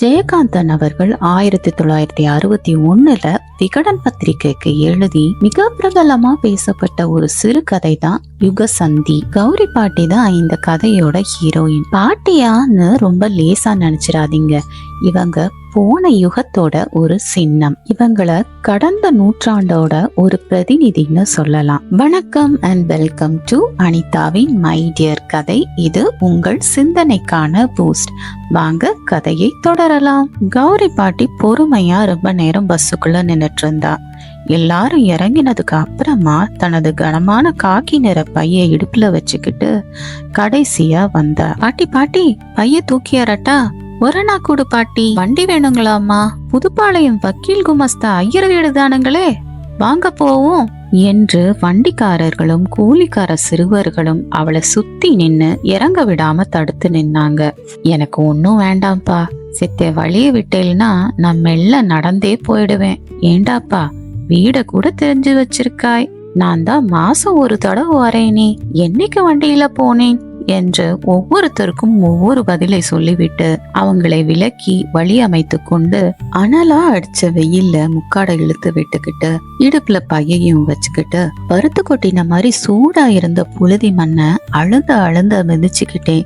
ஜெயகாந்தன் அவர்கள் ஆயிரத்தி தொள்ளாயிரத்தி அறுபத்தி ஒன்றில் விகடன் பத்திரிகைக்கு எழுதி மிக பிரபலமா பேசப்பட்ட ஒரு சிறுகதை தான் யுகசந்தி கௌரி பாட்டி தான் இந்த கதையோட ஹீரோயின் பாட்டியான்னு ரொம்ப லேசா நினைச்சிடாதீங்க இவங்க போன யுகத்தோட ஒரு சின்னம். இவங்கள கடந்த நூற்றாண்டோட ஒரு பிரதிநிதின்னு சொல்லலாம். வணக்கம் அண்ட் வெல்கம் டு அனிதாவின் மை டியர் கதை. இது உங்கள் சிந்தனைக்கான பூஸ்ட் வாங்க கதையை தொடரலாம். கௌரி பாட்டி பொறுமையா ரொம்ப நேரம் பஸ்ஸுக்குள்ள இருந்தா எல்லாரும் இறங்கினதுக்கு அப்புறமா தனது கனமான காக்கி நிற பைய இடுப்புல வச்சுக்கிட்டு கடைசியா வந்தா. பாட்டி பாட்டி பைய தூக்கியாரட்டா? ஒரணா கூடு பாட்டி. வண்டி வேணுங்களாமா புதுப்பாளையம் வக்கீல் குமஸ்தா ஐயர் வீடு தானுங்களே. வாங்க போவோம் என்று வண்டிக்காரர்களும் கூலிக்கார சிறுவர்களும் அவளை சுத்தி நின்னு இறங்க விடாம தடுத்து நின்னாங்க. எனக்கு ஒன்னும் வேண்டாம்ப்பா. சித்த வழிய விட்டேல்னா நான் மெல்ல நடந்தே போயிடுவேன். ஏண்டாப்பா வீட கூட தெரிஞ்சு வச்சிருக்காய். நான் தான் மாசம் ஒரு தடவை வரேனே என்னைக்கு வண்டியில போனேன்? என்று ஒவ்வொருத்தருக்கும் ஒவ்வொரு பதிலை சொல்லிவிட்டு அவங்களை விலக்கி வழி அமைத்து கொண்டு அனலா அடிச்ச வெயில்ல முக்காடை இழுத்து விட்டுக்கிட்டு இடுப்புல பையையும் வச்சுக்கிட்டு பருத்து கொட்டின மாதிரி சூடா இருந்த புழுதி மண்ணை அழுந்த அழுந்த மிதிச்சுக்கிட்டே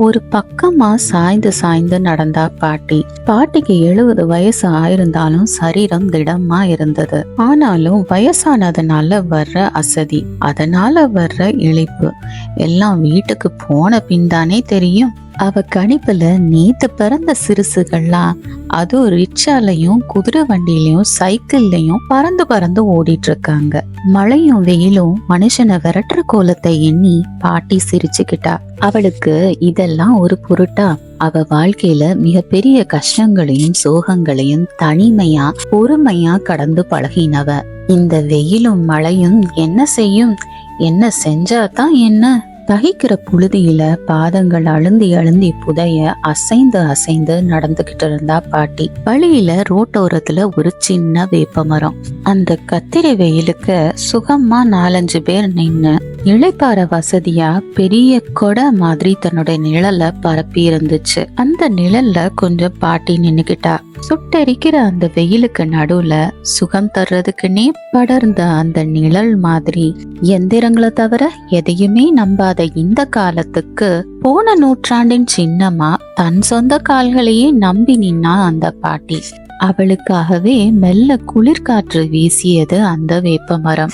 ஒரு பக்கமா சாய்ந்து சாய்ந்து நடந்தா பாட்டி. பாட்டிக்கு எழுபது வயசு ஆயிருந்தாலும் சரீரம் திடமா இருந்தது. ஆனாலும் வயசானதுனால வர்ற அசதி அதனால வர்ற இழைப்பு. எல்லாம் வீட்டுக்கு போன பின்தானே தெரியும். அவ கணிப்புல நேத்து பிறந்த சிறுசுகள்லாம் அதுவும் ரிக்ஷாலையும் குதிரை வண்டியிலையும் சைக்கிள்லையும் பறந்து பறந்து ஓடிட்டு இருக்காங்க மழையும் வெயிலும் மனுஷனை விரட்டுற கோலத்தை எண்ணி பாட்டி சிரிச்சுக்கிட்டா. அவளுக்கு இதெல்லாம் ஒரு பொருட்டா. அவ வாழ்க்கையில மிகப்பெரிய கஷ்டங்களையும் சோகங்களையும் தனிமையா பொறுமையா கடந்து பழகினவ. இந்த வெயிலும் மழையும் என்ன செய்யும்? என்ன செஞ்சாதான் என்ன? தகிக்கிற புழுதியில பாதங்கள் அழுந்தி அழுந்தி புதைய அசைந்து அசைந்து நடந்துகிட்டு இருந்தா பாட்டி. வழியில ரோட்டோரத்துல ஒரு சின்ன வேப்ப மரம். அந்த கத்திரி வெயிலுக்கு சுகமா நாலஞ்சு பேர் நின்னு இழைப்பார வசதியா பெரிய கொடை மாதிரி தன்னுடைய நிழல பரப்பி இருந்துச்சு அந்த நிழல்ல கொஞ்சம் பாட்டி நின்னுகிட்டா சுட்டெரிக்கிற அந்த வெயிலுக்கு நடுவுல சுகம் தர்றதுக்குன்னே படர்ந்த அந்த நிழல் மாதிரி எந்திரங்களை தவிர எதையுமே நம்பாத இந்த காலத்துக்கு போன நூற்றாண்டின் சின்னமா தன் சொந்த கால்களையே நம்பி நின்னா அந்த பாட்டி. அவளுக்காகவே மெல்ல குளிர்காற்று வீசியது அந்த வேப்ப மரம்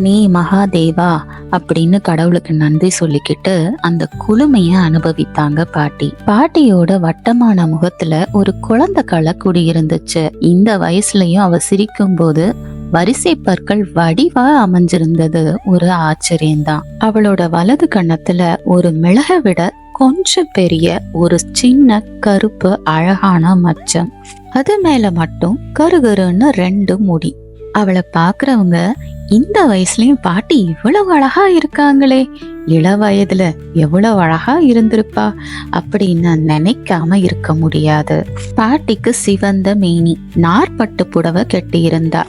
நீ மகாதேவா அப்படின்னு கடவுளுக்கு நன்றி சொல்லிக்கிட்டு அந்த குளுமைய அனுபவித்தாங்க பாட்டி. பாட்டியோட வட்டமான முகத்துல ஒரு குழந்தை களை குடியிருந்துச்சு. இந்த வயசுலயும் அவ சிரிக்கும் போது வரிசை பற்கள் வடிவா அமைஞ்சிருந்தது ஒரு ஆச்சரியம்தான். அவளோட வலது கன்னத்துல ஒரு மிளக விட கொஞ்சம் பெரிய ஒரு சின்ன கருப்பு அழகான மச்சம். அது மேல மட்டும் கருகருன்னு ரெண்டு முடி. அவளை பாக்குறவங்க இந்த வயசுலயும் பாட்டி இவ்வளவு அழகா இருக்காங்களே இள வயதுல எவ்வளவு அழகா இருந்திருப்பா அப்படின்னு நினைக்காம இருக்க முடியாது. பாட்டிக்கு சிவந்த மேனி நாற்பட்டு புடவை கட்டியிருந்தா.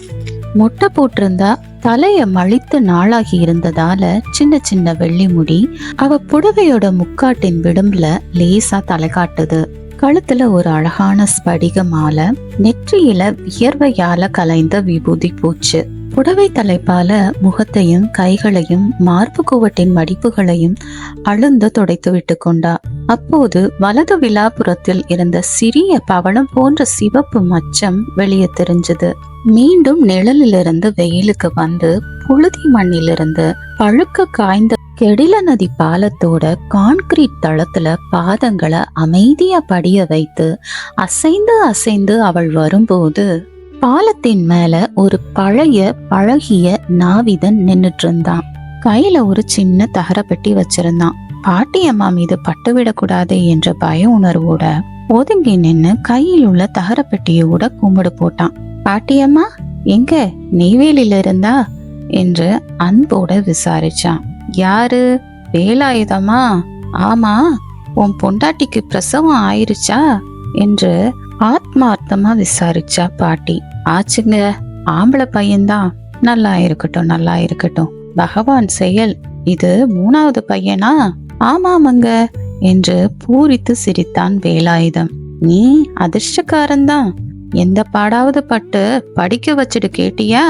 மொட்டை போட்டிருந்தா தலைய மழித்து நாளாகி இருந்ததால சின்ன சின்ன வெள்ளி முடி அவ புடவையோட முக்காட்டின் விடும்புல லேசா தலை காட்டுது. கழுத்துல ஒரு அழகான ஸ்படிக மாலை நெற்றியில வியர்வையால கலைந்த விபூதி பூச்சு. புடவை தலைப்பால முகத்தையும் கைகளையும் மார்பு குவட்டின் மடிப்புகளையும் அழுந்த துடைத்து விட்டு கொண்டா. அப்போது வலது விழாபுரத்தில் இருந்த சிறிய பவளம் போன்ற சிவப்பு மச்சம் வெளியே தெரிஞ்சது. மீண்டும் நிழலிலிருந்து வெயிலுக்கு வந்து புழுதி மண்ணிலிருந்து பழுக்க காய்ந்த கெடில நதி பாலத்தோட கான்கிரீட் தளத்துல பாதங்களை அமைதியா படிய வைத்து அசைந்து அசைந்து அவள் வரும்போது பாலத்தின் மேல ஒரு பழைய பழகிய நாவிதன் நின்னுட்டு இருந்தான் கையில ஒரு சின்ன தகரப்பெட்டி வச்சிருந்தான். பாட்டியம்மா மீது பட்டுவிடக்கூடாது என்ற பய உணர்வோட ஒதுங்கி நின்னு கையில் உள்ள தகரப்பெட்டியோட கும்பிடு போட்டான். பாட்டியம்மா எங்க? நெய்வேலியில இருந்தா? என்று அன்போட விசாரிச்சான். யாரு? வேலாயுதமா? ஆமா உன் பொண்டாட்டிக்கு பிரசவம் ஆயிருச்சா? என்று ஆத்மார்த்தமா விசாரிச்சா பாட்டி. ஆச்சுங்க ஆம்பளை பையன்தான். நல்லா இருக்கட்டும் நல்லா இருக்கட்டும். பகவான் செயல் இது மூணாவது பையனா? ஆமாமங்க என்று பூரித்து சிரித்தான் வேலாயுதம். நீ அதிர்ஷ்டக்காரன்தான். எந்த பாடாவது பட்டு படிக்க வச்சுட்டு கேட்டியா?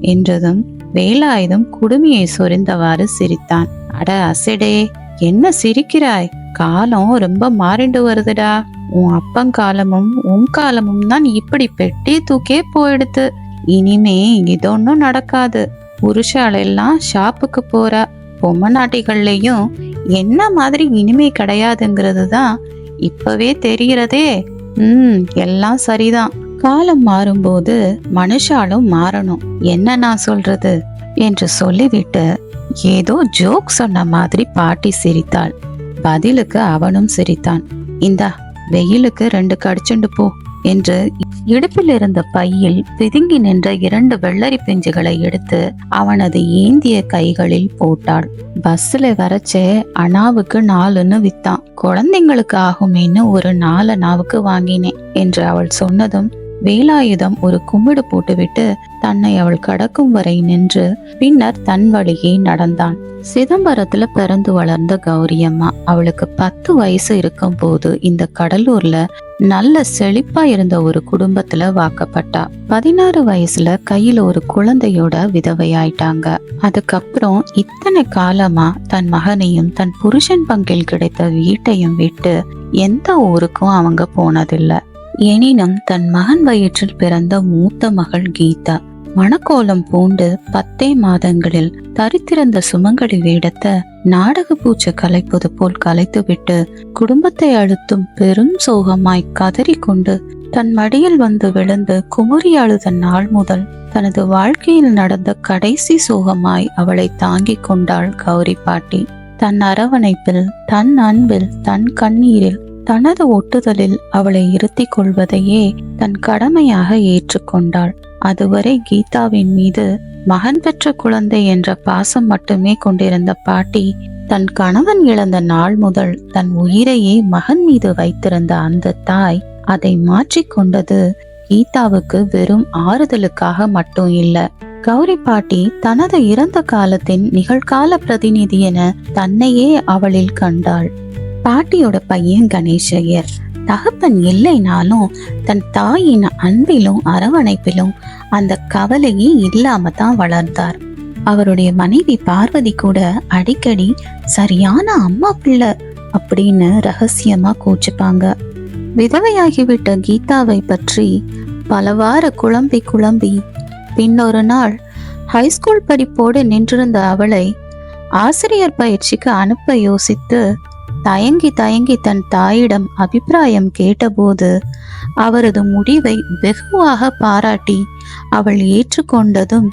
என்றதும் வேலாயுதம் குடுமியை சொரிந்தவாறு சிரித்தான். அட அசடே என்ன சிரிக்கிறாய்? காலம் ரொம்ப மாறிண்டு வருதுடா. உன் அப்பன் காலமும் உன் காலமும் தான் இப்படி பெட்டி தூக்கே போயிடுத்து. இனிமே இதொன்னும் நடக்காது. புருஷாலெல்லாம் ஷாப்புக்கு போறா. பொம்மநாட்டிகள்லயும் என்ன மாதிரி இனிமே கிடையாதுங்கிறது தான் இப்பவே தெரிகிறதே. ம் எல்லாம் சரிதான். காலம் மாறும்போது மனுஷாலும் மாறணும். என்ன நான் சொல்றது? என்று சொல்லிவிட்டு ஏதோ ஜோக் சொன்ன மாதிரி பாட்டி சிரித்தாள். பதிலுக்கு அவனும் சிரித்தான். இந்தா வெயிலுக்கு ரெண்டு கடிச்சுண்டு போ என்று இடுப்பில் இருந்த பையில் பிதுங்கி நின்ற இரண்டு வெள்ளரி பிஞ்சுகளை எடுத்து அவனது ஏந்திய கைகளில் போட்டாள். பஸ்ல வரச்சே அணாவுக்கு நாலுன்னு வித்தான். குழந்தைங்களுக்கு ஆகுமேன்னு ஒரு நாலு அணாவுக்கு வாங்கினேன் என்று அவள் சொன்னதும் வேலாயுதம் ஒரு கும்பிடு போட்டுவிட்டு தன்னை அவள் கடக்கும் வரை நின்று பின்னர் தன் வழியே நடந்தான். சிதம்பரத்துல பிறந்து வளர்ந்த கௌரியம்மா. அவளுக்கு பத்து வயசு இருக்கும் போது இந்த கடலூர்ல நல்ல செழிப்பா இருந்த ஒரு குடும்பத்துல வாக்கப்பட்டா. பதினாறு வயசுல கையில ஒரு குழந்தையோட விதவையாயிட்டாங்க. அதுக்கப்புறம் இத்தனை காலமா தன் மகனையும் தன் புருஷன் பங்கில் கிடைத்த வீட்டையும் விட்டு எந்த ஊருக்கும் அவங்க போனதில்லை. எனினும் தன் மகன் வயிற்றில் பிறந்த மூத்த மகள் கீதா மணக்கோலம் பூண்டு பத்தே மாதங்களில் தரித்திருந்த சுமங்கலி வேடத்தை நாடக பூச்சை கலைப்பது போல் கலைத்துவிட்டு குடும்பத்தை அழுத்தும் பெரும் சோகமாய் கதறிக்கொண்டு தன் மடியில் வந்து விழுந்து குமுறி அழுத நாள் முதல் தனது வாழ்க்கையில் நடந்த கடைசி சோகமாய் அவளை தாங்கிக் கொண்டாள் கௌரி பாட்டி. தன் அரவணைப்பில் தன் அன்பில் தன் கண்ணீரில் தனது ஒட்டுதலில் அவளை இருத்திக் கொள்வதையே தன் கடமையாக ஏற்றுக்கொண்டாள். அதுவரை கீதாவின் மீது மகன் பெற்ற குழந்தை என்ற பாசம் மட்டுமே கொண்டிருந்த பாட்டி தன் கணவன் இழந்த நாள் முதல் தன் உயிரையே மகன் மீது வைத்திருந்த அந்த தாய் அதை மாற்றிக்கொண்டது கீதாவுக்கு வெறும் ஆறுதலுக்காக மட்டும் இல்ல. கௌரி பாட்டி தனது இறந்த காலத்தின் நிகழ்கால பிரதிநிதி என தன்னையே அவளில் கண்டாள். பாட்டியோட பையன் கணேஷையர். தகப்பன் இல்லைனாலும் தன் தாயின் அன்பிலும் அரவணைப்பிலும் அந்த கவலையே இல்லாம தான் வளர்ந்தார். அவருடைய மனைவி பார்வதி கூட அடிக்கடி சரியான அம்மா பிள்ளை அப்படின்னு ரகசியமா கூச்சுப்பாங்க. விதவையாகிவிட்ட கீதாவை பற்றி பலவாறு குழம்பி குழம்பி பின்னொரு நாள் ஹைஸ்கூல் படிப்போடு நின்றிருந்த அவளை ஆசிரியர் பயிற்சிக்கு அனுப்ப யோசித்து தயங்கி தயங்கி தன் தாயிடம் அபிப்பிராயம் கேட்டபோது அவரது முடிவை வெகுவாக பாராட்டி அவள் ஏற்றுக்கொண்டதும்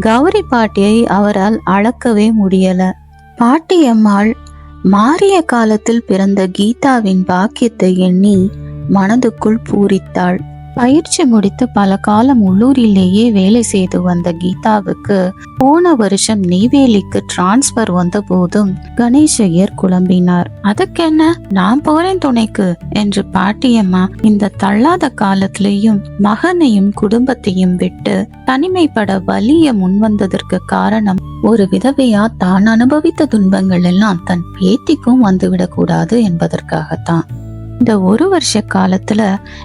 கௌரி பாட்டியை அவரால் அளக்கவே முடியல. பாட்டியம்மாள் மாறிய காலத்தில் பிறந்த கீதாவின் பாக்கியத்தை எண்ணி மனதுக்குள் பூரித்தாள். பயிற்சி முடித்து பல காலம் உள்ளூரிலேயே வேலை செய்து வந்த கீதாவுக்கு போன வருஷம் நெய்வேலிக்கு டிரான்ஸ்பர் வந்த போதும் கணேஷையர் குழம்பினார். அதுக்கென்ன? நான் போறேன் துணைக்கு என்று பாட்டியம்மா இந்த தள்ளாத காலத்திலையும் மகனையும் குடும்பத்தையும் விட்டு தனிமைப்பட வலிய முன்வந்ததற்கு காரணம் ஒரு விதவையா தான் அனுபவித்த துன்பங்கள் எல்லாம் தன் பேத்திக்கும் வந்துவிடக்கூடாது என்பதற்காகத்தான். இந்த ஒரு வருஷ காலத்துல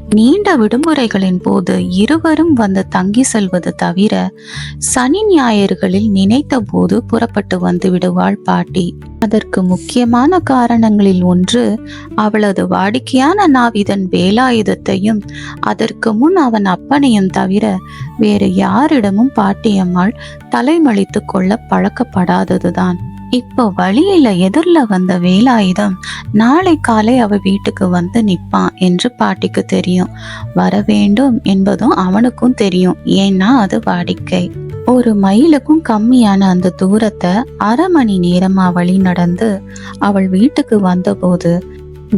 நீண்ட விடுமுறைகளின் போது இருவரும் வந்து தங்கி செல்வது தவிர சனி ஞாயிறுகளில் நினைத்த போது புறப்பட்டு வந்து விடுவாள் பாட்டி. அதற்கு முக்கியமான காரணங்களில் ஒன்று அவளது வாடிக்கையான நாவிதன் வேலாயுதத்தையும் அதற்கு முன் அவன் அப்பனையும் தவிர வேறு யாரிடமும் பாட்டியம்மாள் தலைமளித்து கொள்ள பழக்கப்படாததுதான். இப்போ வழியில எதிரில் வந்த வேலாயுதம் நாளை காலை அவ வீட்டுக்கு வந்து நிற்பான் என்று பாட்டிக்கு தெரியும். வர வேண்டும் என்பதும் அவனுக்கும் தெரியும். ஏன்னா அது வாடிக்கை. ஒரு மைலுக்கும் கம்மியான அந்த தூரத்தை அரை மணி நேரமா வழி நடந்து அவள் வீட்டுக்கு வந்தபோது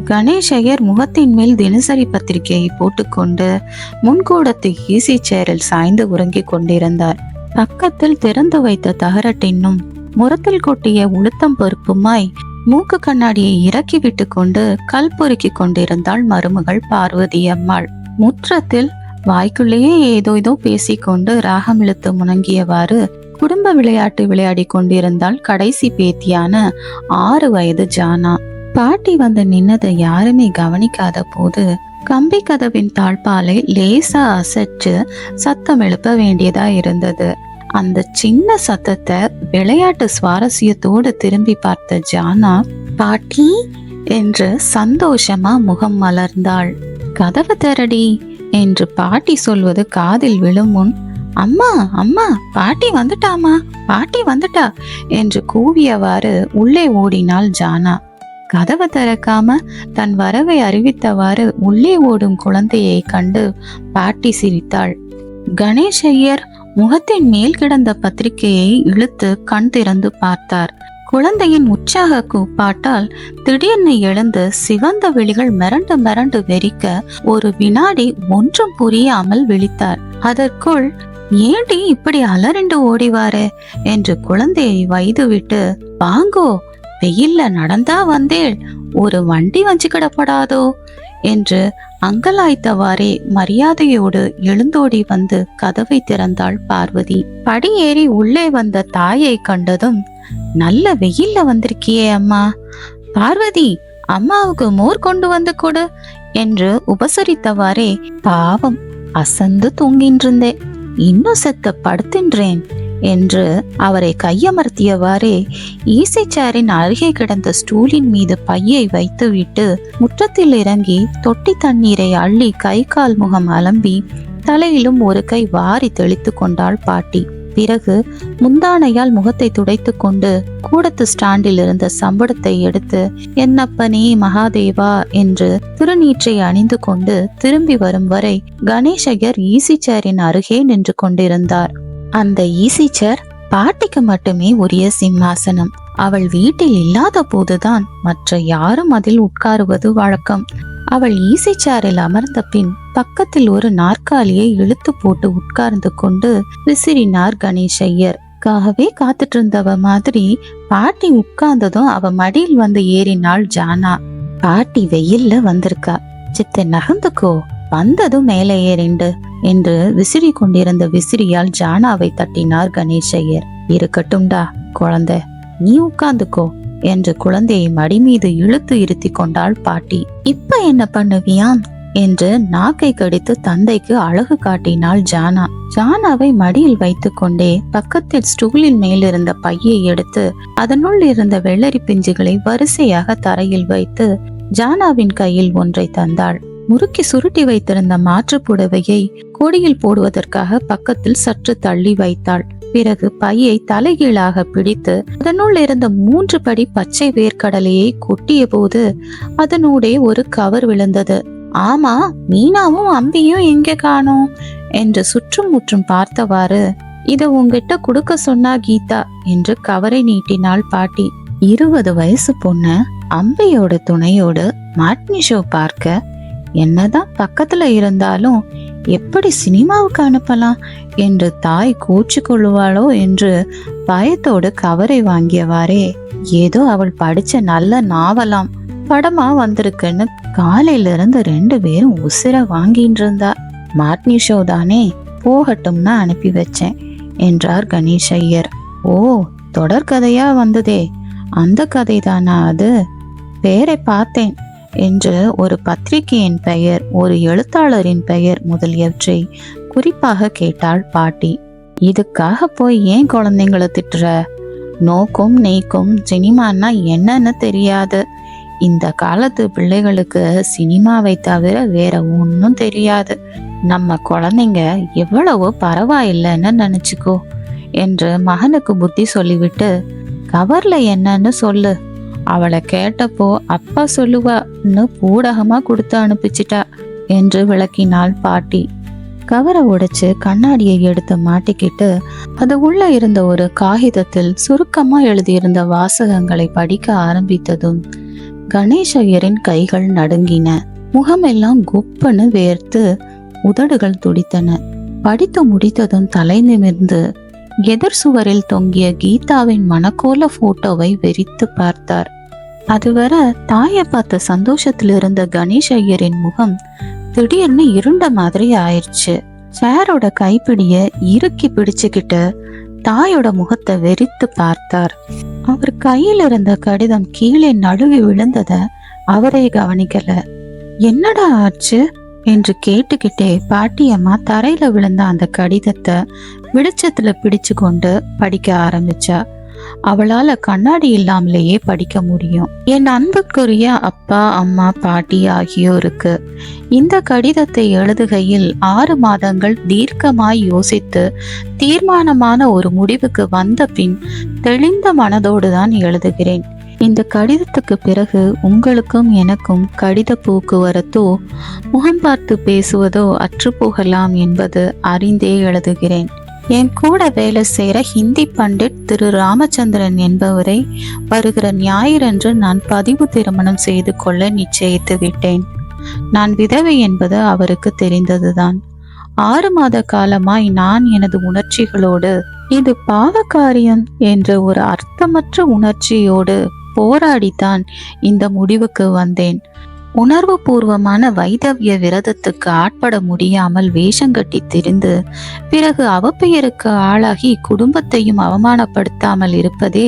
கணேஷையர் முகத்தின் மேல் தினசரி பத்திரிகையை போட்டுக்கொண்டு முன்கூடத்து ஈசி சேரில் சாய்ந்து உறங்கிக் கொண்டிருந்தார். பக்கத்தில் திறந்து வைத்த தகரட்டின்னும் முரத்தில் கொட்டிய உளுத்தம் பருப்புமாய் மூக்கு கண்ணாடியை இறக்கி விட்டு கொண்டு கல் பொறுக்கி கொண்டிருந்தாள் மருமகள் பார்வதி அம்மாள். முற்றத்தில் வாய்க்குள்ளேயே ஏதோ ஏதோ பேசிக்கொண்டு ராகம் இழுத்து முணங்கியவாறு குடும்ப விளையாட்டு விளையாடி கொண்டிருந்தாள் கடைசி பேத்தியான ஆறு வயது ஜானா. பாட்டி வந்து நின்னதை யாருமே கவனிக்காத போது கம்பி கதவின் தாழ்பாலை லேசா அசைச்சு சத்தம் எழுப்ப வேண்டியதா இருந்தது. அந்த சின்ன சத்தத்தை விளையாட்டு சுவாரஸ்யத்தோடு திரும்பி பார்த்த ஜானா பாட்டி என்று சந்தோஷமா முகம் மலர்ந்தாள். கதவு திரடி என்று பாட்டி சொல்வது காதில் விழும் முன் அம்மா அம்மா பாட்டி வந்துட்டாமா பாட்டி வந்துட்டா என்று கூவியவாறு உள்ளே ஓடினாள் ஜானா. கதவை திறக்காம தன் வரவை அறிவித்தவாறு உள்ளே ஓடும் குழந்தையை கண்டு பாட்டி சிரித்தாள். கணேஷ் ஐயர் முகத்தின் மேல் கிடந்த பத்திரிகையை இழுத்து கண் திறந்து பார்த்தார். குழந்தையின் உற்சாக கூப்பாட்டால் திடீர்னு எழுந்து சிவந்த விழிகள் மிரண்டு மிரண்டு வெறிக்க ஒரு வினாடி ஒன்றும் புரியாமல் விழித்தார். அதற்குள் ஏண்டி இப்படி அலறிண்டு ஓடிவாரு? என்று குழந்தையை வைதுவிட்டு வாங்கோ வெயில்ல நடந்தா வந்தேள். ஒரு வண்டி வஞ்சிக்கிடப்படாதோ? என்று அங்கலாய்த்தவாறே மரியாதையோடு எழுந்தோடி வந்து கதவை திறந்தாள் பார்வதி. படியேறி உள்ளே வந்த தாயை கண்டதும் நல்ல வெயில்ல வந்திருக்கியே அம்மா. பார்வதி அம்மாவுக்கு மோர் கொண்டு வந்து கொடு என்று உபசரித்தவாறே பாவம் அசந்து தூங்கின்றிருந்தே இன்னும் செத்த படுத்தின்றேன். என்று அவரை கையமர்த்தியவாறே ஈசைச்சாரின் அருகே கிடந்த ஸ்டூலின் மீது பையை வைத்துவிட்டு முற்றத்தில் இறங்கி தொட்டி தண்ணீரை அள்ளி கை கால் முகம் அலம்பி தலையிலும் ஒரு கை வாரி தெளித்து கொண்டாள் பாட்டி. பிறகு முந்தானையால் முகத்தை துடைத்து கொண்டு கூடத்து ஸ்டாண்டில் இருந்த சம்படத்தை எடுத்து என்னப்பனே மகாதேவா என்று திருநீற்றை அணிந்து கொண்டு திரும்பி வரும் வரை கணேசையர் ஈசிச்சேரின் அருகே நின்று கொண்டிருந்தார். அந்த ஈசி சேர் பாட்டிக்கு மட்டுமே உரிய சிம்மாசனம். அவள் வீட்டில் இல்லாத போதுதான் மற்ற யாரும் அதில் உட்காருவது வழக்கம். அவள் ஈசி சேரில் அமர்ந்த பின் பக்கத்தில் ஒரு நாற்காலியை இழுத்து போட்டு உட்கார்ந்து கொண்டு விசிறினார் கணேஷ் ஐயர் காகவே காத்துட்டு இருந்தவ மாதிரி பாட்டி உட்கார்ந்ததும் அவ மடியில் வந்து ஏறினாள் ஜானா. பாட்டி வெயில்ல வந்திருக்கா. சித்த நகர்ந்துக்கோ வந்ததும் மேலே ஏறிண்டு. என்று விசிறி கொண்டிருந்த விசிறியால் ஜானாவை தட்டினார் கணேசையர். இருக்கட்டும்டா குழந்தை நீ உட்கார்ந்துக்கோ என்று குழந்தையை மடி மீது இழுத்து இருத்தி கொண்டாள் பாட்டி. இப்ப என்ன பண்ணுவியாம்? என்று நாக்கை கடித்து தந்தைக்கு அழகு காட்டினாள் ஜானா. ஜானாவை மடியில் வைத்துக்கொண்டே பக்கத்தில் ஸ்டூலின் மேலிருந்த பையை எடுத்து அதனுள் இருந்த வெள்ளரி பிஞ்சுகளை வரிசையாக தரையில் வைத்து ஜானாவின் கையில் ஒன்றை தந்தாள். முறுக்கி சுருட்டி வைத்திருந்த மாற்று புடவையை கொடியில் போடுவதற்காக பக்கத்தில் சற்று தள்ளி வைத்தாள். பிறகு பையை தலைகீழாக பிடித்து அதனுள் இருந்த மூன்று படி பச்சை வேர்க்கடலையை கொட்டிய போது அதனூடே ஒரு கவர் விழுந்தது. ஆமா மீனாவும் அம்பியும் எங்க காணோம்? என்று சுற்றும் முற்றும் பார்த்தவாறு இத உங்ககிட்ட கொடுக்க சொன்னா கீதா என்று கவரை நீட்டினாள் பாட்டி. இருபது வயசு பொண்ணு அம்பியோட துணையோடு மாட்னி ஷோ பார்க்க என்னதான் பக்கத்துல இருந்தாலும் எப்படி சினிமாவுக்கு அனுப்பலாம்? என்று தாய் கூச்சு கொள்ளுவாளோ என்று பயத்தோடு கவரை வாங்கியவாறே ஏதோ அவள் படிச்ச நல்ல நாவலாம் படமா வந்திருக்குன்னு காலையில இருந்து ரெண்டு பேரும் உசிர வாங்கிட்டு இருந்தா. மாட்னி ஷோ தானே போகட்டும்னு அனுப்பி வச்சேன் என்றார் கணேஷ் ஐயர். ஓ தொடர்கதையா வந்ததே. அந்த கதை தானா அது? பேரை பார்த்தேன். என்று ஒரு பத்திரிகையின் பெயர் ஒரு எழுத்தாளரின் பெயர் முதலியவற்றை குறிப்பாக கேட்டாள் பாட்டி. இதுக்காக போய் ஏன் குழந்தைங்கள திட்டுற? நோக்கும் நெய்க்கும் சினிமான்னா என்னன்னு தெரியாது. இந்த காலத்து பிள்ளைகளுக்கு சினிமாவை தவிர வேற ஒன்றும் தெரியாது. நம்ம குழந்தைங்க எவ்வளவோ பரவாயில்லைன்னு நினச்சிக்கோ என்று மகனுக்கு புத்தி சொல்லிவிட்டு கவர்ல என்னன்னு சொல்லு. அவளை கேட்டப்போ அப்பா சொல்லுவான்னு பூடகமா கொடுத்து அனுப்பிச்சிட்டா என்று விளக்கினாள் பாட்டி. கவரை உடைச்சு கண்ணாடியை எடுத்து மாட்டிக்கிட்டு அது உள்ள இருந்த ஒரு காகிதத்தில் சுருக்கமா எழுதியிருந்த வாசகங்களை படிக்க ஆரம்பித்ததும் கணேஷ் ஐயரின் கைகள் நடுங்கின. முகமெல்லாம் குப்பன்னு வேர்த்து உதடுகள் துடித்தன. படித்து முடித்ததும் தலை நிமிர்ந்து எதிர் சுவரில் தொங்கிய கீதாவின் மனக்கோல போட்டோவை வெறித்து பார்த்தார். அதுவரை தாயை பார்த்த சந்தோஷத்தில் இருந்த கணேஷ் ஐயரின் முகம் திடீர்னு இருண்ட மாதிரி ஆயிடுச்சு. சேரோட கைப்பிடிய இறுக்கி பிடிச்சுக்கிட்டு தாயோட முகத்தை வெறித்து பார்த்தார். அவர் கையில் இருந்த கடிதம் கீழே நழுவி விழுந்தத அவரே கவனிக்கல. என்னடா ஆச்சு? என்று கேட்டுக்கிட்டே பாட்டியம்மா தரையில விழுந்த அந்த கடிதத்தை வெளிச்சத்துல பிடிச்சு கொண்டு படிக்க ஆரம்பிச்சா. அவளால கண்ணாடி இல்லாமலேயே படிக்க முடியும். என் அன்புக்குரிய அப்பா அம்மா பாட்டி ஆகியோருக்கு இந்த கடிதத்தை எழுதுகையில் ஆறு மாதங்கள் தீர்க்கமாய் யோசித்து தீர்மானமான ஒரு முடிவுக்கு வந்த பின் தெளிந்த மனதோடு தான் எழுதுகிறேன். இந்த கடிதத்துக்கு பிறகு உங்களுக்கும் எனக்கும் கடித போக்குவரத்தோ முகம் பார்த்து பேசுவதோ அற்றுப்போகலாம் என்பது அறிந்தே எழுதுகிறேன். என் கூட வேலை செய்கிற ஹிந்தி பண்டிட் திரு ராமச்சந்திரன் என்பவரை வருகிற ஞாயிறன்று நான் பதிவு திருமணம் செய்து கொள்ள நிச்சயித்து விட்டேன். நான் விதவை என்பது அவருக்கு தெரிந்ததுதான். ஆறு மாத காலமாய் நான் எனது உணர்ச்சிகளோடு இது பாவகாரியம் என்ற ஒரு அர்த்தமற்ற உணர்ச்சியோடு போராடித்தான் இந்த முடிவுக்கு வந்தேன். உணர்வு பூர்வமான வைதவிய விரதத்துக்கு ஆட்பட முடியாமல் வேஷங்கட்டி திரிந்து பிறகு அவப்பெயருக்கு ஆளாகி குடும்பத்தையும் அவமானப்படுத்தாமல் இருப்பதே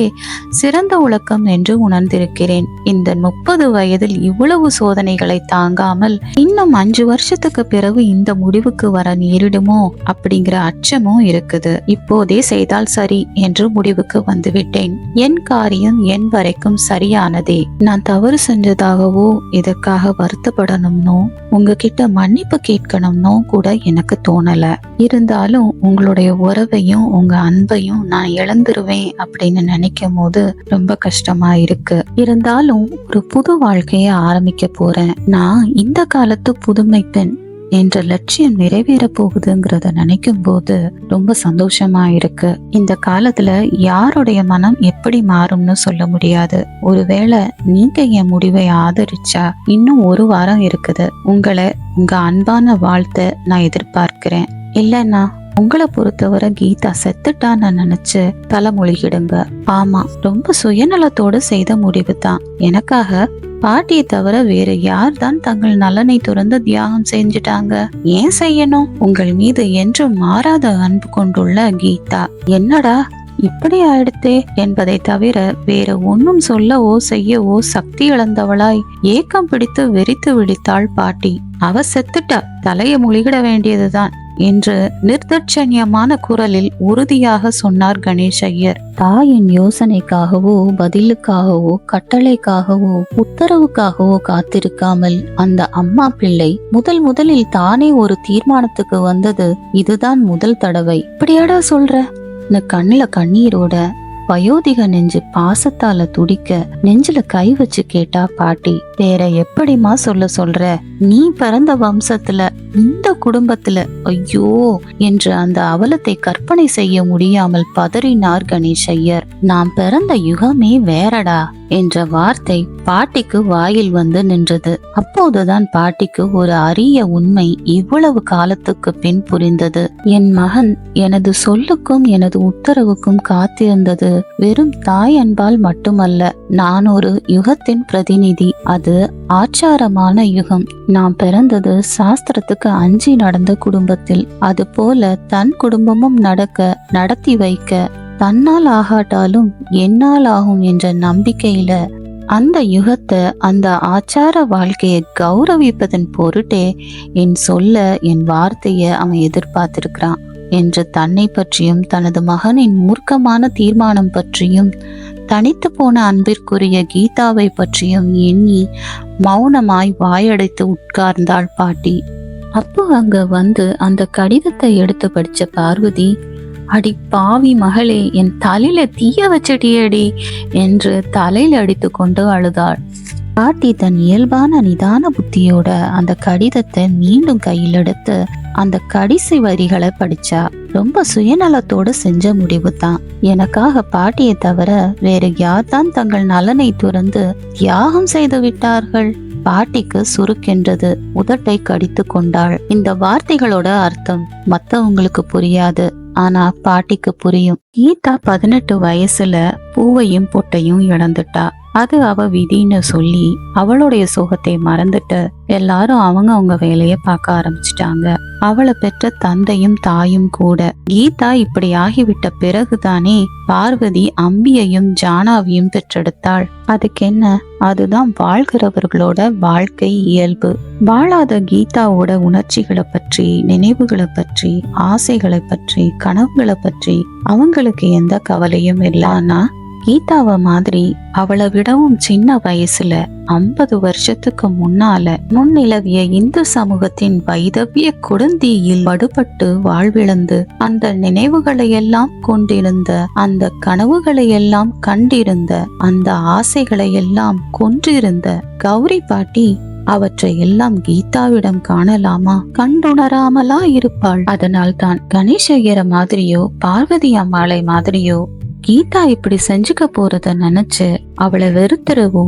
சிறந்த உலக்கம் என்று உணர்ந்திருக்கிறேன். இந்த முப்பது வயதில் இவ்வளவு சோதனைகளை தாங்காமல் இன்னும் அஞ்சு வருஷத்துக்கு பிறகு இந்த முடிவுக்கு வர நேரிடுமோ அப்படிங்கிற அச்சமும் இருக்குது. இப்போதே செய்தால் சரி என்று முடிவுக்கு வந்துவிட்டேன். என் காரியம் என் வரைக்கும் சரியானதே. நான் தவறு செஞ்சதாகவோ இதற்காக வருத்தப்படணும்னோ உங்ககிட்ட மன்னிப்பு கேட்கணும்னோ கூட எனக்கு தோணல. இருந்தாலும் உங்களுடைய உறவையும் உங்க அன்பையும் நான் இழந்துருவேன் அப்படின்னு நினைக்கும் போது ரொம்ப கஷ்டமா இருக்கு. இருந்தாலும் ஒரு புது வாழ்க்கைய ஆரம்பிக்க போறேன். நான் இந்த காலத்து புதுமை பெண் என்ற லட்சியம் நிறைவேற போகுதுங்கிறத நினைக்கும் போது ரொம்ப சந்தோஷமா இருக்கு. இந்த காலத்துல யாருடைய மனம் எப்படி மாறும்னு சொல்ல முடியாது. ஒருவேளை நீங்க என் முடிவை ஆதரிச்சா இன்னும் ஒரு வாரம் இருக்குது. உங்களை உங்க அன்பான வாழ்த்த நான் எதிர்பார்க்கிறேன். இல்லைன்னா உங்களை பொறுத்தவரை கீதா செத்துட்டான்னு நினைச்சு தலைமொழிகிடுங்க ஆமா ரொம்ப சுயநலத்தோட செய்த முடிவு தான் எனக்காக பாட்டியை தவிர வேற யார் தான் தங்கள் நலனை துறந்து தியாகம் செஞ்சுட்டாங்க? ஏன் செய்யணும்? உங்கள் மீது என்றும் மாறாத அன்பு கொண்டுள்ள கீதா. என்னடா இப்படி ஆயிடுத்தே என்பதை தவிர வேற ஒன்னும் சொல்லவோ செய்யவோ சக்தி இழந்தவளாய் ஏக்கம் பிடித்து வெறித்து விழித்தாள் பாட்டி. அவ செத்துட்டா தலைய முழுகிட வேண்டியதுதான். என்று நிர்தட்சண்யமான குரலில் உறுதியாக சொன்னார் கணேஷ் ஐயர் தாயின் யோசனைக்காகவோ பதிலுக்காகவோ கட்டளைக்காகவோ உத்தரவுக்காகவோ காத்திருக்காமல் அந்த அம்மா பிள்ளை முதல் முதலில் தானே ஒரு தீர்மானத்துக்கு வந்தது. இதுதான் முதல் தடவை. இப்படியாடா சொல்ற? கண்ணுல கண்ணீரோட வயோதிக நெஞ்சு பாசத்தால துடிக்க நெஞ்சில கை வச்சு கேட்டா பாட்டி வேற எப்படிமா சொல்ல சொல்ற? நீ பிறந்த வம்சத்துல இந்த குடும்பத்துல ஐயோ என்று அந்த அவலத்தை கற்பனை செய்ய முடியாமல் பதறினார் கணேஷ் ஐயர். நாம் பிறந்த யுகமே வேறடா என்ற வார்த்தை பாட்டிக்கு வாயில் வந்து நின்றது. அப்போதுதான் பாட்டிக்கு ஒரு அரிய உண்மை இவ்வளவு காலத்துக்கு பின் புரிந்தது. என் மகன் எனது சொல்லுக்கும் எனது உத்தரவுக்கும் காத்திருந்தது. வெறும் தாய் அன்பால் மட்டுமல்ல நான் ஒரு யுகத்தின் பிரதிநிதி. அது ஆச்சாரமான யுகம். நாம் பிறந்தது சாஸ்திரத்துக்கு அஞ்சி நடந்த குடும்பத்தில். அது போல தன் குடும்பமும் நடக்க நடத்தி வைக்க தன்னால் ஆகாட்டாலும் என்னால் ஆகும் என்ற நம்பிக்கையில அந்த யுகத்தை அந்த ஆச்சார வாழ்க்கையை கௌரவிப்பதன் பொருட்டே என் சொல்ல என் வார்த்தையை அவன் எதிர்பார்த்திருக்கிறான் என்று தன்னை பற்றியும் தனது மகனின் மூர்க்கமான தீர்மானம் பற்றியும் தனித்து போன அன்பிற்குரிய கீதாவை பற்றியும் எண்ணி மௌனமாய் வாயடைத்து உட்கார்ந்தாள் பாட்டி. அப்போ அங்க வந்து அந்த கடிதத்தை எடுத்து படிச்ச பார்வதி அடி பாவி மகளே என் தலையில தீய வச்சடியடி என்று தலையில அடித்து கொண்டு அழுதாள். பாட்டி தன் இயல்பான நிதான புத்தியோட அந்த கடிதத்தை மீண்டும் கையில் எடுத்து அந்த கடைசி வரிகளை படிச்சா ரொம்ப சுயநலத்தோட செஞ்ச முடிவு தான் எனக்காக பாட்டியை தவிர வேற யார் தான் தங்கள் நலனை துறந்து தியாகம் செய்து விட்டார்கள்? பாட்டிக்கு சுருக்கென்றது உதட்டை கடித்து கொண்டாள். இந்த வார்த்தைகளோட அர்த்தம் மத்தவங்களுக்கு புரியாது. ஆனா பாட்டிக்கு புரியும். கீதா பதினெட்டு வயசுல பூவையும் பொட்டையும் இழந்துட்டா. அது அவ விதின்னு சொல்லி அவளுடைய சோகத்தை மறந்துட்டு எல்லாரும் அவங்க அவங்க வேலையை பார்க்க ஆரம்பிச்சிட்டாங்க. அவளை பெற்ற தந்தையும் தாயும் கூட. கீதா இப்படி ஆகிவிட்ட பிறகுதானே பார்வதி அம்பியையும் ஜானாவையும் பெற்றெடுத்தாள். அதுக்கென்ன? அதுதான் வாழ்கிறவர்களோட வாழ்க்கை இயல்பு. வாழாத கீதாவோட உணர்ச்சிகளை பற்றி நினைவுகளை பற்றி ஆசைகளை பற்றி கனவுகளை பற்றி அவங்களுக்கு எந்த கவலையும் இல்லைன்னா கீதாவை மாதிரி அவளை விடவும் சின்ன வயசுல ஐம்பது வருஷத்துக்கு முன்னால முன்னிலவிய இந்து சமூகத்தின் வைதவிய கொடுந்தீயில் படுபட்டு வாழ்விழந்து அந்த நினைவுகளை எல்லாம் கொண்டிருந்த அந்த கனவுகளை எல்லாம் கண்டிருந்த அந்த ஆசைகளை எல்லாம் கொன்றிருந்த கௌரி பாட்டி அவற்றை எல்லாம் கீதாவிடம் காணலாமா? கண்டுணராமலா இருப்பாள். அதனால்தான் கணேஷ் ஐயர மாதிரியோ பார்வதி அம்மாளை மாதிரியோ கீதா இப்படி செஞ்சுக்க போறத நினைச்சு அவளை வெறுத்துறவோ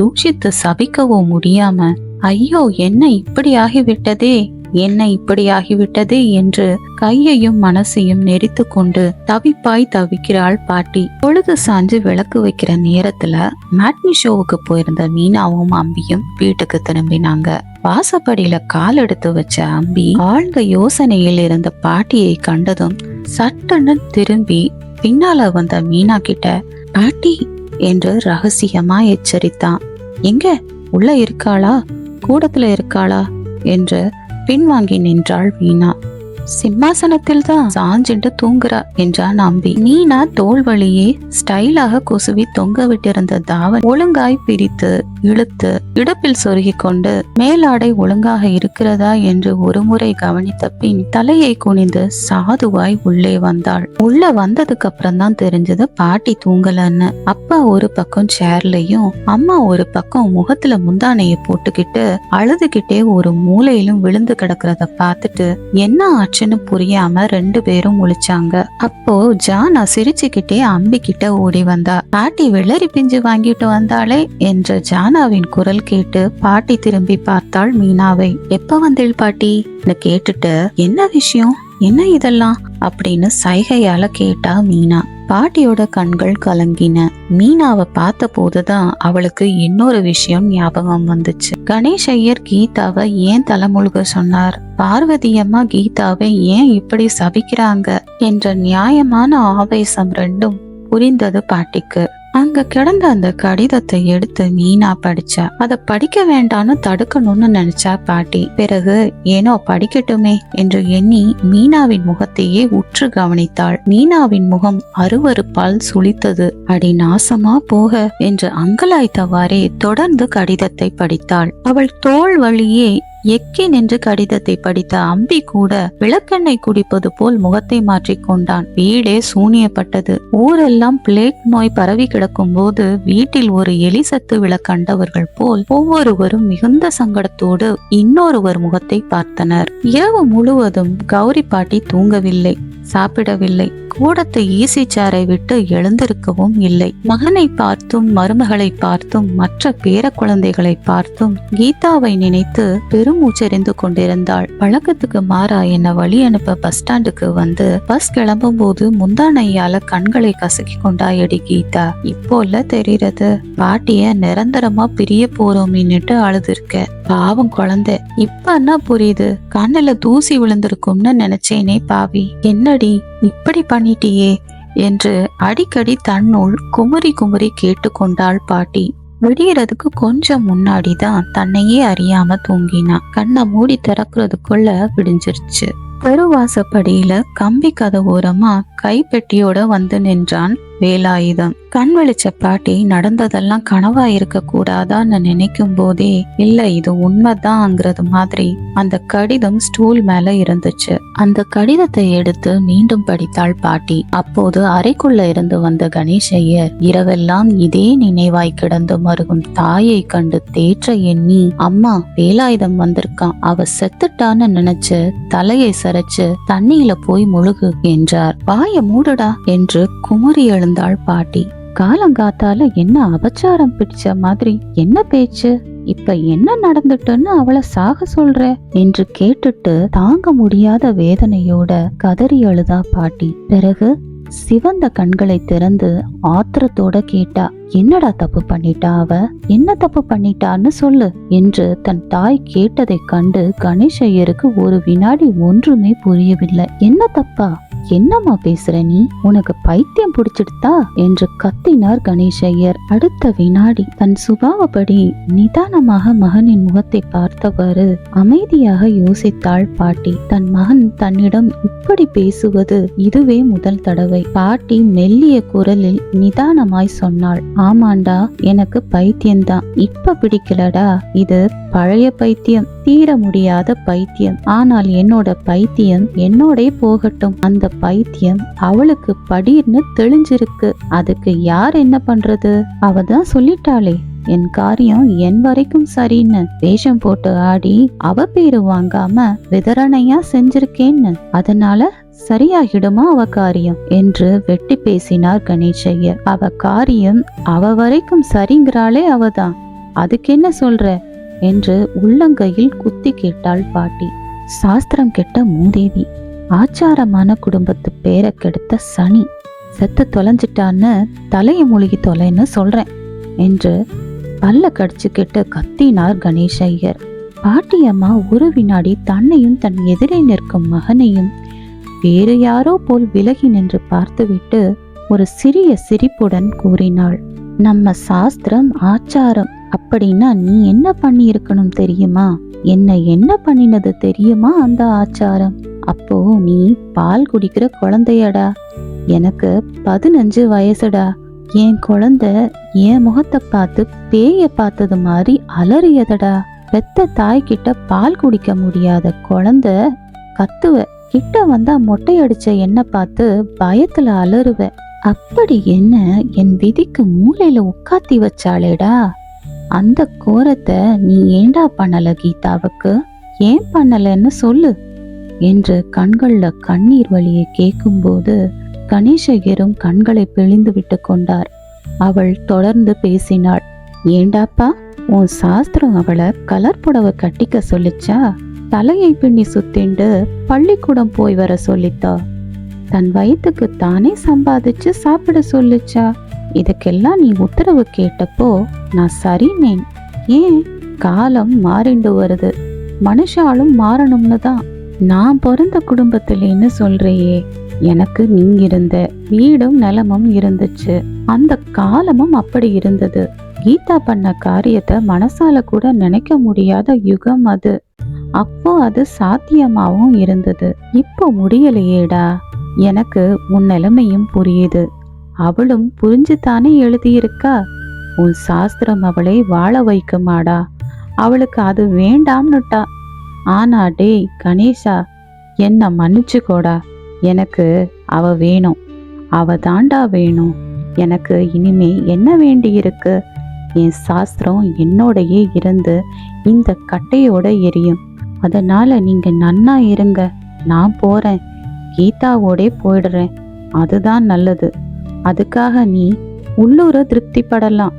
தூஷித்து சபிக்கவோ முடியாம ஐயோ என்ன இப்படி ஆகிவிட்டதே என்ன இப்படி ஆகிவிட்டதே என்று கையையும் மனசையும் நெரித்து கொண்டு தவிப்பாய் தவிக்கிறாள் பாட்டி. பொழுது சாஞ்சு விளக்கு வைக்கிற நேரத்துல மேட்னி ஷோவுக்கு போயிருந்த மீனாவும் அம்பியும் வீட்டுக்கு திரும்பினாங்க. வாசப்படியில கால் எடுத்து வச்ச அம்பி ஆழ்ந்த யோசனையில் இருந்த பாட்டியை கண்டதும் சட்டுன்னு திரும்பி பின்னால வந்த மீனா கிட்ட பாட்டி என்று ரகசியமா எச்சரித்தான். எங்க? உள்ள இருக்காளா? கூடத்துல இருக்காளா? என்று பின்வாங்கி நின்றாள் மீனா. சிம்மாசனத்தில் தான் சாஞ்சிட்டு தூங்குறா என்றான் அம்பி நீனா தோல் வழியே ஸ்டைலாக கொசுவி தொங்க விட்டிருந்த தாவன் ஒழுங்காய் பிரித்து இழுத்து இடுப்பில் சொருகி கொண்டு மேலாடை ஒழுங்காக இருக்கிறதா என்று ஒருமுறை கவனித்த பின் தலையை குனிந்து சாதுவாய் உள்ளே வந்தாள். உள்ள வந்ததுக்கு அப்புறம் தான் தெரிஞ்சது பாட்டி தூங்கலன்னு. அப்பா ஒரு பக்கம் சேர்லயும் அம்மா ஒரு பக்கம் முகத்துல முந்தானைய போட்டுக்கிட்டு அழுதுகிட்டே ஒரு மூலையிலும் விழுந்து கிடக்கிறத பார்த்துட்டு என்ன ஆச்சுன்னு புரியாம ரெண்டு பேரும் முழிச்சாங்க. அப்போ ஜானா சிரிச்சுக்கிட்டே அம்பி கிட்ட ஓடி வந்தா. பாட்டி வெள்ளரி பிஞ்சு வாங்கிட்டு வந்தாளே என்ற ஜானாவின் குரல் கேட்டு பாட்டி திரும்பி பார்த்தாள் மீனாவை. எப்ப வந்தேள் பாட்டி? கேட்டுட்டு என்ன விஷயம்? என்ன இதெல்லாம்? அப்படின்னு சைகையால கேட்டா மீனா. பாட்டியோட கண்கள் கலங்கின. மீனாவை பார்த்த போதுதான் அவளுக்கு இன்னொரு விஷயம் ஞாபகம் வந்துச்சு. கணேஷ் ஐயர் கீதாவை ஏன் தலைமுழுக சொன்னார்? பார்வதி அம்மா கீதாவை ஏன் இப்படி சபிக்கிறாங்க? என்ற நியாயமான ஆவேசம் ரெண்டும் புரிந்தது பாட்டிக்கு. அங்க கிடந்த அந்த கடிதத்தை எடுத்து மீனா படிச்சா அதை படிக்க வேண்டாம்னு தடுக்கணும்னு நினைச்சா பாட்டி. பிறகு ஏனோ படிக்கட்டுமே என்று எண்ணி மீனாவின் முகத்தையே உற்று கவனித்தாள். மீனாவின் முகம் அருவருப்பால் சுளித்தது. அடி நாசமா போக என்று அங்கலாய்த்தவாறே தொடர்ந்து கடிதத்தை படித்தாள். அவள் தோள் வழியே எக்கி நின்று கடிதத்தை படித்த அம்பி கூட விளக்கெண்ணை குடிப்பது போல் முகத்தை மாற்றிக்கொண்டான் வீடே சூனியப்பட்டது. ஊரெல்லாம் பிளேக் நோய் பரவி கிடக்கும் போது வீட்டில் ஒரு எலி சத்து விளக்கண்டவர்கள் போல் ஒவ்வொருவரும் மிகுந்த சங்கடத்தோடு இன்னொருவர் முகத்தை பார்த்தனர். இரவு முழுவதும் கௌரி பாட்டி தூங்கவில்லை சாப்பிடவில்லை. கூடத்து ஈசி சாரை விட்டு எழுந்திருக்கவும் இல்லை. மகனை பார்த்தும் மருமகளை பார்த்தும் மற்ற பேர குழந்தைகளை பார்த்தும் கீதாவை நினைத்து பெருமூச்செறிந்து கொண்டிருந்தாள். பழக்கத்துக்கு மாறா என்ன வழி அனுப்ப பஸ் ஸ்டாண்டுக்கு வந்து பஸ் கிளம்பும் போது முந்தானையால கண்களை கசக்கி கொண்டாயடி கீதா. இப்போல தெரிகிறது பாட்டிய நிரந்தரமா பிரிய போறோமின்னுட்டு அழுதுருக்க. பாவம் குழந்தை. இப்ப என்ன புரியுது. கண்ணுல தூசி விழுந்திருக்கும்னு நினைச்சேனே பாவி. என்னடி இப்படி பண்ணிட்டியே? என்று அடிக்கடி தன்னுள் குமுறி குமுறி கேட்டுக்கொண்டாள் பாட்டி. விடியறதுக்கு கொஞ்சம் முன்னாடி தான் தன்னையே அறியாம தூங்கினா. கண்ணை மூடி திறக்கிறதுக்குள்ள விடிஞ்சிருச்சு. பெருவாசப்படியில கம்பி கதை ஓரமா கைப்பெட்டியோட வந்து நின்றான் வேலாயுதம். கண் வெளிச்ச பாட்டி நடந்ததெல்லாம் கனவா இருக்க கூடாதான்னு நினைக்கும் போதே இல்ல இது உண்மைதான்ங்கிறது மாதிரி அந்த கடிதம் ஸ்டூல் மேல இருந்துச்சு. அந்த கடிதத்தை எடுத்து மீண்டும் படித்தாள் பாட்டி. அப்போது அறைக்குள்ள இருந்து வந்த கணேஷ் இரவெல்லாம் இதே நினைவாய் கிடந்து மருகும் தாயை கண்டு தேற்ற எண்ணி அம்மா வேலாயுதம் வந்திருக்கான் அவ செத்துட்டான்னு நினைச்சு தலையை சரைச்சு தண்ணியில போய் முழுகு என்றார். வாய மூடடா என்று குமரி எழுந்து எழுந்தாள் பாட்டி. காலங்காத்தால என்ன அபச்சாரம் பிடிச்ச மாதிரி என்ன பேச்சு? இப்ப என்ன நடந்துட்டுன்னு அவளை சாக சொல்ற? என்று கேட்டுட்டு தாங்க முடியாத வேதனையோட கதறி அழுதா பாட்டி. பிறகு சிவந்த கண்களை திறந்து ஆத்திரத்தோட கேட்டா என்னடா தப்பு பண்ணிட்டா அவ? என்ன தப்பு பண்ணிட்டான்னு சொல்லு என்று தன் தாய் கேட்டதைக் கண்டு கணேசையருக்கு ஒரு வினாடி ஒன்றுமே புரியவில்லை. என்ன தப்பா? என்னம்மா பேசுற நீ? உனக்கு பைத்தியம் பிடிச்சிடுதா என்று கத்தினார் கணேஷையர் அடுத்த வினாடி தன் சுபாவப்படி நிதானமாக மகனின் முகத்தை பார்த்தவாறு அமைதியாக யோசித்தாள் பாட்டி. தன் மகன் தன்னிடம் இப்படி பேசுவது இதுவே முதல் தடவை. பாட்டி மெல்லிய குரலில் நிதானமாய் சொன்னாள். ஆமாண்டா எனக்கு பைத்தியம்தான். இப்ப பிடிக்கலடா. இது பழைய பைத்தியம் தீர முடியாத பைத்தியம். ஆனால் என்னோட பைத்தியம் என்னோடே போகட்டும். அந்த பைத்தியம் அவளுக்கு படீர்னு தெளிஞ்சிருக்கு. அதுக்கு யார் என்ன பண்றது? அவ தான் சொல்லிட்டாளே. என் காரியம் என் வரைக்கும் சரின்னு. வேஷம் போட்டு ஆடி அவ பேரு வாங்காம விதரணையா செஞ்சிருக்கேன்னு. அதனால சரியாகிடுமா அவ காரியம்? என்று வெட்டி பேசினார் கணேஷையர் அவ காரியம் அவ வரைக்கும் சரிங்கிறாளே அவதான். அதுக்கு என்ன சொல்ற? என்று உள்ளங்கையில் குத்தி கேட்டாள் பாட்டி. சாஸ்திரம் கெட்ட மூதேவி. ஆச்சாரமான குடும்பத்து பேரை கெடுத்த சனி செத்து தொலைஞ்சிட்டான்னு தலையை மூழ்கி தொலைன்னு சொல்றேன் என்று பல்ல கடிச்சுக்கிட்டு கத்தினார் கணேசையர் பாட்டியம்மா ஒரு வினாடி தன்னையும் தன் எதிரே நிற்கும் மகனையும் வேறு யாரோ போல் விலகி நின்று பார்த்துவிட்டு ஒரு சிறிய சிரிப்புடன் கூறினாள் நம்ம சாஸ்திரம் ஆச்சாரம். அப்படின்னா நீ என்ன பண்ணி இருக்கணும் தெரியுமா? என்ன என்ன பண்ணினது தெரியுமா அந்த ஆச்சாரம்? அப்போ நீ பால் குடிக்கிற குழந்தையடா. எனக்கு பதினஞ்சு வயசுடா. என் குழந்தை என் முகத்தை பார்த்து பேய பார்த்தது மாதிரி அலறியதடா. பெத்த தாய்கிட்ட பால் குடிக்க முடியாத குழந்தை கத்துவ கிட்ட வந்தா மொட்டையடிச்ச என்ன பார்த்து பயத்துல அலறுவ. அப்படி என்ன என் விதிக்கு மூளையில உட்காத்தி வச்சாளேடா. அந்த கோரத்தை நீ ஏண்டா பண்ணல கீதாவுக்கு? ஏன் பண்ணலன்னு சொல்லு. என்று கண்கள்ல கண்ணீர் வழியை கேட்கும்போது கணேசகிரும் கண்களை பிழிந்து விட்டு கொண்டார். அவள் தொடர்ந்து பேசினாள். ஏண்டாப்பா உன் சாஸ்திரம் அவளை கலர் புடவை கட்டிக்க சொல்லிச்சா? தலையை பின்னி சுத்திண்டு பள்ளிக்கூடம் போய் வர சொல்லித்தா? தன் வயிற்றுக்கு தானே சம்பாதிச்சு சாப்பிட சொல்லிச்சா? இதுக்கெல்லாம் நீ உத்தரவு கேட்டப்போ நான் சரினேன். ஏன்? காலம் மாறிண்டு வருது. மனுஷாலும் மாறணும்னு தான் நான் பிறந்த குடும்பத்திலேன்னு சொல்றியே. எனக்கு நீ இருந்த வீடும் நிலமும் இருந்துச்சு. அந்த காலமும் அப்படி இருந்தது. கீதா பண்ண காரியத்தை மனசால கூட நினைக்க முடியாத யுகம் அது. அப்போ அது சாத்தியமாவும் இருந்தது. இப்போ முடியலையேடா. எனக்கு உன் நிலைமையும் புரியுது. அவளும் புரிஞ்சுதானே எழுதியிருக்கா? உன் சாஸ்திரம் அவளை வாழ வைக்குமாடா. அவளுக்கு அது வேண்டாம்னுட்டா. ஆனா டேய் கணேஷா என்ன மன்னிச்சுக்கோடா. எனக்கு அவ வேணும். அவ தாண்டா வேணும். எனக்கு இனிமே என்ன வேண்டி இருக்கு என் சாஸ்திரம் என்னோடையே இருந்து இந்த கட்டையோட எரியும். அதனால நீங்க நன்னா இருங்க. நான் போறேன். கீதாவோடே போயிடுறேன். அதுதான் நல்லது. அதுக்காக நீ உள்ளூர திருப்திப்படலாம்.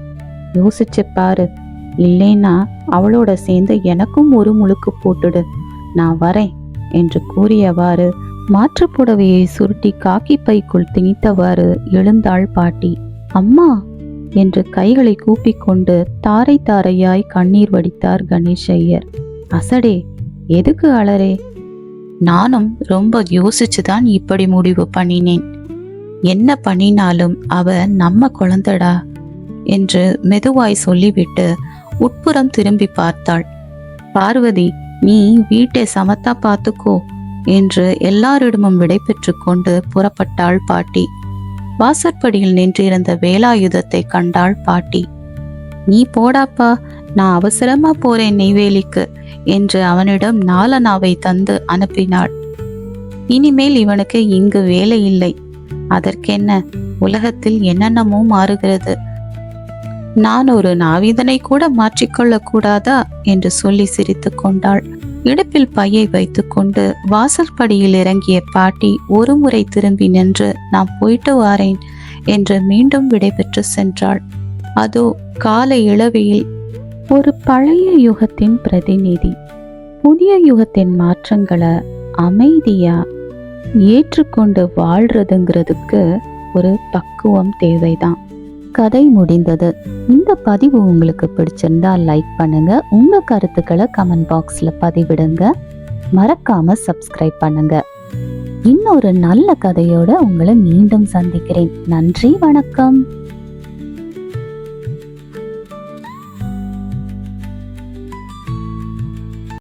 யோசிச்சு பாரு. இல்லைன்னா அவளோட சேர்ந்து எனக்கும் ஒரு முழுக்கு போட்டுடு. நான் வரேன் என்று கூறியவாறு மாற்றுப் புடவையை சுருட்டி காக்கி பைக்குள் திணித்தவாறு எழுந்தாள் பாட்டி. அம்மா என்று கைகளை கூப்பிக்கொண்டு தாரை தாரையாய் கண்ணீர் வடித்தார் கணேசையர் அசடே எதுக்கு அலரே நானும் ரொம்ப யோசிச்சுதான் இப்படி முடிவு பண்ணினேன். என்ன பண்ணினாலும் அவ நம்ம குழந்தடா என்று மெதுவாய் சொல்லிவிட்டு உட்புறம் திரும்பி பார்த்தாள். பார்வதி நீ வீட்டை சமத்தா பார்த்துக்கோ என்று எல்லாரிடமும் விடை கொண்டு புறப்பட்டாள் பாட்டி. வாசற்படியில் நின்றிருந்த வேலாயுதத்தை கண்டாள் பாட்டி. நீ போடாப்பா நான் அவசரமா போறேன் நெய்வேலிக்கு என்று அவனிடம் நாலனாவை தந்து அனுப்பினாள். இனிமேல் இவனுக்கு இங்கு வேலை இல்லை. அதற்கென்ன? உலகத்தில் என்னென்னமோ மாறுகிறது. நான் ஒரு நாவிதனை கூட மாற்றிக்கொள்ள கூடாதா என்று சொல்லி சிரித்து கொண்டாள். இடுப்பில் பையை வைத்துக்கொண்டு வாசற்படியில் இறங்கிய பாட்டி ஒரு முறை திரும்பி நின்று நான் போயிட்டு வாரேன் என்று மீண்டும் விடைபெற்று சென்றாள். அதோ காலை இளவையில் ஒரு பழைய யுகத்தின் பிரதிநிதி. புதிய யுகத்தின் மாற்றங்களை அமைதியா ஏற்றுக்கொண்டு வாழ்றதுங்கிறதுக்கு ஒரு பக்குவம் தேவைதான். கதை முடிந்தது. இந்த பதிவு உங்களுக்கு பிடிச்சிருந்தா லைக் பண்ணுங்க. உங்க கருத்துக்களை கமெண்ட் பாக்ஸ்ல பதிவிடுங்க. மறக்காம சப்ஸ்கிரைப் பண்ணுங்க. இன்னொரு நல்ல கதையோட உங்களை மீண்டும் சந்திக்கிறேன். நன்றி வணக்கம்.